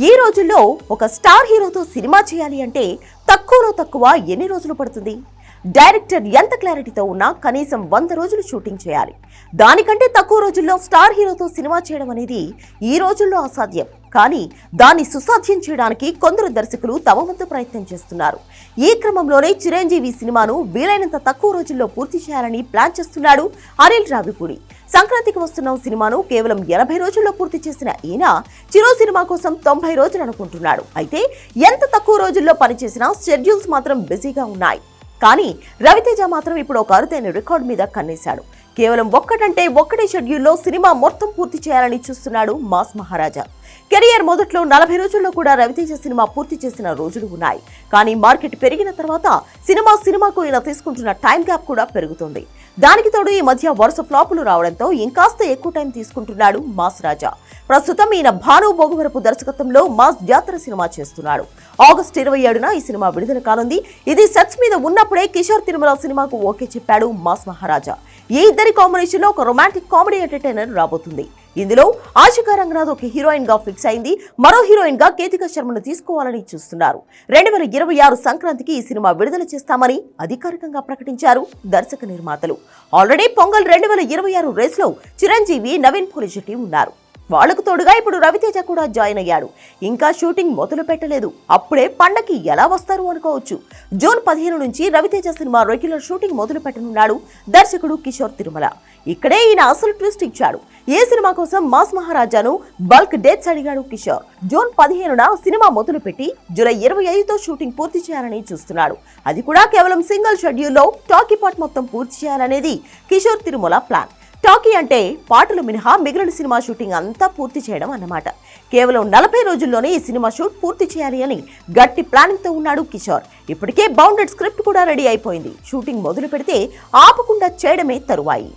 ఈ రోజుల్లో ఒక స్టార్ హీరోతో సినిమా చేయాలి అంటే తక్కువలో తక్కువ ఎన్ని రోజులు పడుతుంది? డైరెక్టర్ ఎంత క్లారిటీతో ఉన్నా కనీసం వంద రోజులు షూటింగ్ చేయాలి. దానికంటే తక్కువ రోజుల్లో స్టార్ హీరోతో సినిమా చేయడం అనేది ఈ రోజుల్లో అసాధ్యం. కానీ దాన్ని సుసాధ్యం చేయడానికి కొందరు దర్శకులు తమ వంతు ప్రయత్నం చేస్తున్నారు. ఈ క్రమంలోనే చిరంజీవి సినిమాను వీలైనంత తక్కువ రోజుల్లో పూర్తి చేయాలని ప్లాన్ చేస్తున్నాడు అనిల్ రావిపూడి. సంక్రాంతికి వస్తున్న సినిమాను కేవలం ఎనభై రోజుల్లో పూర్తి చేసిన ఈయన చిరో సినిమా కోసం తొంభై రోజులు అనుకుంటున్నాడు. అయితే ఎంత తక్కువ రోజుల్లో పనిచేసినా షెడ్యూల్స్ మాత్రం బిజీగా ఉన్నాయి. కానీ రవితేజ మాత్రం ఇప్పుడు ఒక అరుదైన రికార్డు మీద కన్నేశాడు. కేవలం ఒక్కటంటే ఒక్కటే షెడ్యూల్లో సినిమా మొత్తం పూర్తి చేయాలని చూస్తున్నాడు మాస్ మహారాజా. కెరియర్ మొదట్లో నలభై రోజుల్లో కూడా రవితేజ సినిమా పూర్తి చేసిన రోజులు ఉన్నాయి. కానీ మార్కెట్ పెరిగిన తర్వాత సినిమా సినిమాకు ఇలా తీసుకుంటున్న టైం గ్యాప్ కూడా పెరుగుతుంది. దానికి తోడు ఈ మధ్య వరుస ఫ్లాపులు రావడంతో ఇంకాస్త ఎక్కువ టైం తీసుకుంటున్నాడు మాస్ రాజా. ప్రస్తుతం ఈయన భాను భోగవరపు దర్శకత్వంలో మాస్ జాతర సినిమా చేస్తున్నాడు. ఆగస్టు ఇరవై ఏడున ఈ సినిమా విడుదల కానుంది. ఇది సెట్స్ మీద ఉన్నప్పుడే కిషోర్ తిరుమల సినిమాకు ఓకే చెప్పాడు మాస్ మహారాజా. ఈ ఇద్దరి కాంబినేషన్లో ఒక రొమాంటిక్ కామెడీ ఎంటర్టైనర్ రాబోతుంది. ఇందులో ఆశికా రంగనాథ్ ఒక హీరోయిన్గా ఫిక్స్ అయింది. మరో హీరోయిన్గా కేతిక శర్మను తీసుకోవాలని చూస్తున్నారు. రెండు వేల ఇరవై ఆరు సంక్రాంతికి ఈ సినిమా విడుదల చేస్తామని అధికారికంగా ప్రకటించారు దర్శక నిర్మాతలు. ఆల్రెడీ పొంగల్ రెండు వేల ఇరవై ఆరు రేస్లో చిరంజీవి నవీన్ పులిశెట్టి ఉన్నారు. వాళ్ళకు తోడుగా ఇప్పుడు రవితేజ కూడా జాయిన్ అయ్యాడు. ఇంకా షూటింగ్ మొదలు పెట్టలేదు. అప్పుడే పండకి ఎలా వస్తారు అనుకోవచ్చు. జూన్ పదిహేను నుంచి రవితేజ సినిమా రెగ్యులర్ షూటింగ్ మొదలు పెట్టనున్నాడు దర్శకుడు కిషోర్ తిరుమల. ఇక్కడే ఈయన అసలు ట్విస్ట్ ఇచ్చాడు. ఏ సినిమా కోసం మాస్ మహారాజాను బల్క్ డేట్స్ అడిగాడు కిషోర్. జూన్ పదిహేనున సినిమా మొదలుపెట్టి జూలై ఇరవై ఐదుతో షూటింగ్ పూర్తి చేయాలని చూస్తున్నాడు. అది కూడా కేవలం సింగిల్ షెడ్యూల్లో టాకీ పార్ట్ మొత్తం పూర్తి చేయాలనేది కిషోర్ తిరుమల ప్లాన్. టాకీ అంటే పాటలు మినహా మిగిలిన సినిమా షూటింగ్ అంతా పూర్తి చేయడం అన్నమాట. కేవలం నలభై రోజుల్లోనే ఈ సినిమా షూట్ పూర్తి చేయాలి అని గట్టి ప్లానింగ్తో ఉన్నాడు కిషోర్. ఇప్పటికే బౌండెడ్ స్క్రిప్ట్ కూడా రెడీ అయిపోయింది. షూటింగ్ మొదలు పెడితే ఆపకుండా చేయడమే తరువాయి.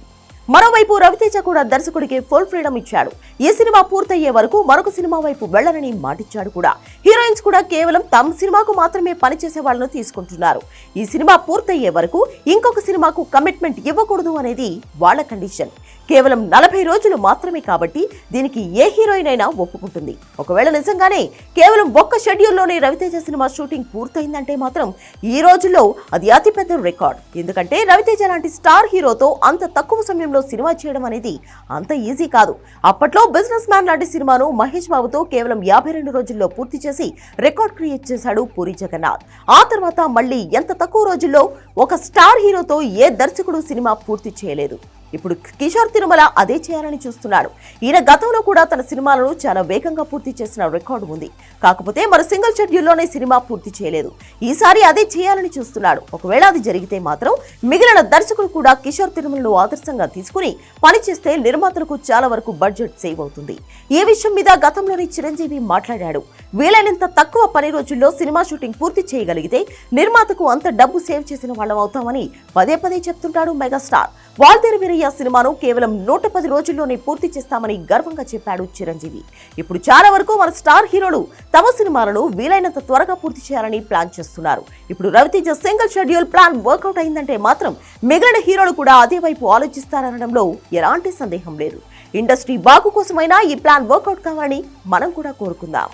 మరోవైపు రవితేజ కూడా దర్శకుడికి ఫుల్ ఫ్రీడమ్ ఇచ్చాడు. ఈ సినిమా పూర్తయ్యే వరకు మరొక సినిమా వైపు వెళ్ళనని మాటిచ్చాడు కూడా. హీరోయిన్స్ కూడా కేవలం తమ సినిమాకు మాత్రమే పనిచేసే వాళ్ళను తీసుకుంటున్నారు. ఈ సినిమా పూర్తయ్యే వరకు ఇంకొక సినిమాకు కమిట్మెంట్ ఇవ్వకూడదు అనేది వాళ్ళ కండిషన్ కేవలం నలభై రోజులు మాత్రమే కాబట్టి దీనికి ఏ హీరోయిన్ అయినా ఒప్పుకుంటుంది. ఒకవేళ నిజంగానే కేవలం ఒక్క షెడ్యూల్లోనే రవితేజ సినిమా షూటింగ్ పూర్తయిందంటే మాత్రం ఈ రోజుల్లో అది అతిపెద్ద రికార్డ్. ఎందుకంటే రవితేజ లాంటి స్టార్ హీరోతో అంత తక్కువ సమయంలో సినిమా చేయడం అనేది అంత ఈజీ కాదు. అప్పట్లో బిజినెస్ మ్యాన్ లాంటి సినిమాను మహేష్ బాబుతో కేవలం యాభై రెండు రోజుల్లో పూర్తి చేసి రికార్డ్ క్రియేట్ చేశాడు పూరి జగన్నాథ్. ఆ తర్వాత మళ్ళీ ఎంత తక్కువ రోజుల్లో ఒక స్టార్ హీరోతో ఏ దర్శకుడు సినిమా పూర్తి చేయలేదు. ఇప్పుడు కిషోర్ తిరుమల అదే చేయాలని చూస్తున్నాడు. ఈయన గతంలో కూడా తన సినిమాలను చాలా వేగంగా పూర్తి చేసిన రికార్డు ఉంది. కాకపోతే మరో సింగిల్ షెడ్యూల్లోనే సినిమా పూర్తి చేయలేదు. ఈసారి అదే చేయాలని చూస్తున్నాడు. ఒకవేళ అది జరిగితే మాత్రం మిగిలిన దర్శకులు కూడా కిషోర్ తిరుమలను ఆదర్శంగా తీసుకుని పనిచేస్తే నిర్మాతలకు చాలా వరకు బడ్జెట్ సేవ్ అవుతుంది. ఈ విషయం మీద గతంలోనే చిరంజీవి మాట్లాడాడు. వీలైనంత తక్కువ పని రోజుల్లో సినిమా షూటింగ్ పూర్తి చేయగలిగితే నిర్మాతకు అంత డబ్బు సేవ్ చేసిన వాళ్ళం అవుతామని పదే పదే చెప్తుంటాడు మెగాస్టార్. వాల్తేరు వీరయ్య సినిమాను కేవలం నూట పది రోజుల్లోనే పూర్తి చేస్తామని గర్వంగా చెప్పాడు చిరంజీవి. ఇప్పుడు చాలా వరకు మన స్టార్ హీరోలు తమ సినిమాలను వీలైనంత త్వరగా పూర్తి చేయాలని ప్లాన్ చేస్తున్నారు. ఇప్పుడు Ravi Teja single schedule plan work out అయిందంటే మాత్రం మిగిలిన హీరోలు కూడా అదే వైపు ఆలోచిస్తారనడంలో ఎలాంటి సందేహం లేదు. ఇండస్ట్రీ బాగు కోసమైనా ఈ ప్లాన్ వర్కౌట్ కావాలని మనం కూడా కోరుకుందాం.